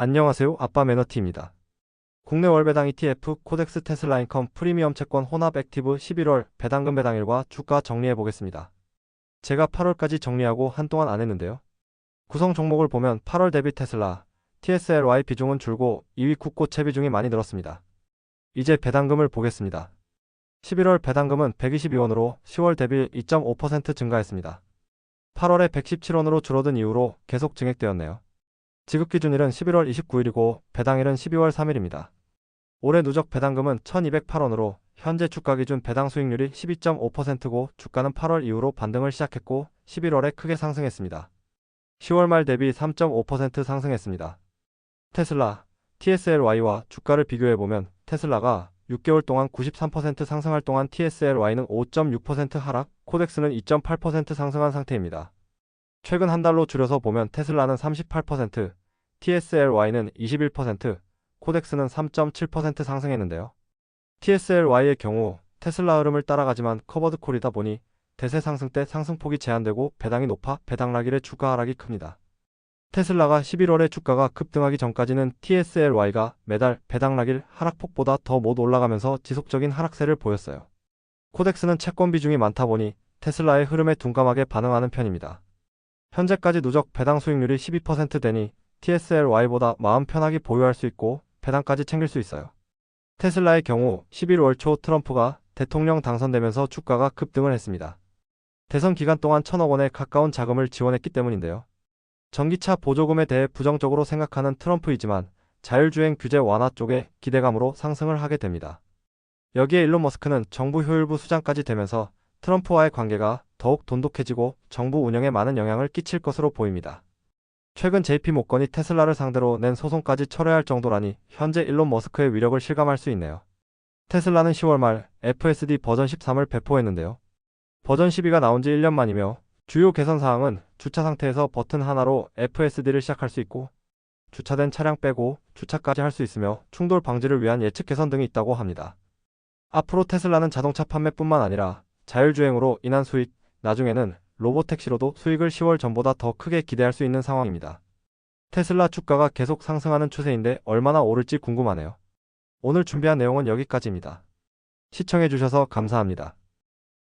안녕하세요. 아빠 매너티입니다. 국내 월 배당 ETF 코덱스 테슬라 인컴 프리미엄 채권 혼합 액티브 11월 배당금 배당일과 주가 정리해 보겠습니다. 제가 8월까지 정리하고 한동안 안 했는데요. 구성 종목을 보면 8월 대비 테슬라, TSLY 비중은 줄고 2위 국고 채 비중이 많이 늘었습니다. 이제 배당금을 보겠습니다. 11월 배당금은 122원으로 10월 대비 2.5% 증가했습니다. 8월에 117원으로 줄어든 이후로 계속 증액되었네요. 지급 기준일은 11월 29일이고 배당일은 12월 3일입니다. 올해 누적 배당금은 1208원으로 현재 주가 기준 배당 수익률이 12.5%고 주가는 8월 이후로 반등을 시작했고 11월에 크게 상승했습니다. 10월 말 대비 3.5% 상승했습니다. 테슬라, TSLY와 주가를 비교해보면 테슬라가 6개월 동안 93% 상승할 동안 TSLY는 5.6% 하락, 코덱스는 2.8% 상승한 상태입니다. 최근 한 달로 줄여서 보면 테슬라는 38%, TSLY는 21%, 코덱스는 3.7% 상승했는데요. TSLY의 경우 테슬라 흐름을 따라가지만 커버드 콜이다 보니 대세 상승 때 상승폭이 제한되고 배당이 높아 배당락일의 주가 하락이 큽니다. 테슬라가 11월에 주가가 급등하기 전까지는 TSLY가 매달 배당락일 하락폭보다 더 못 올라가면서 지속적인 하락세를 보였어요. 코덱스는 채권 비중이 많다 보니 테슬라의 흐름에 둔감하게 반응하는 편입니다. 현재까지 누적 배당 수익률이 12%되니 TSLY보다 마음 편하게 보유할 수 있고 배당까지 챙길 수 있어요. 테슬라의 경우 11월 초 트럼프가 대통령 당선되면서 주가가 급등을 했습니다. 대선 기간 동안 천억 원에 가까운 자금을 지원했기 때문인데요. 전기차 보조금에 대해 부정적으로 생각하는 트럼프이지만 자율주행 규제 완화 쪽에 기대감으로 상승을 하게 됩니다. 여기에 일론 머스크는 정부 효율부 수장까지 되면서 트럼프와의 관계가 더욱 돈독해지고 정부 운영에 많은 영향을 끼칠 것으로 보입니다. 최근 JP 모건이 테슬라를 상대로 낸 소송까지 철회할 정도라니 현재 일론 머스크의 위력을 실감할 수 있네요. 테슬라는 10월 말 FSD 버전 13을 배포했는데요. 버전 12가 나온 지 1년 만이며 주요 개선 사항은 주차 상태에서 버튼 하나로 FSD를 시작할 수 있고 주차된 차량 빼고 주차까지 할 수 있으며 충돌 방지를 위한 예측 개선 등이 있다고 합니다. 앞으로 테슬라는 자동차 판매뿐만 아니라 자율주행으로 인한 수익, 나중에는 로보택시로도 수익을 10월 전보다 더 크게 기대할 수 있는 상황입니다. 테슬라 주가가 계속 상승하는 추세인데 얼마나 오를지 궁금하네요. 오늘 준비한 내용은 여기까지입니다. 시청해주셔서 감사합니다.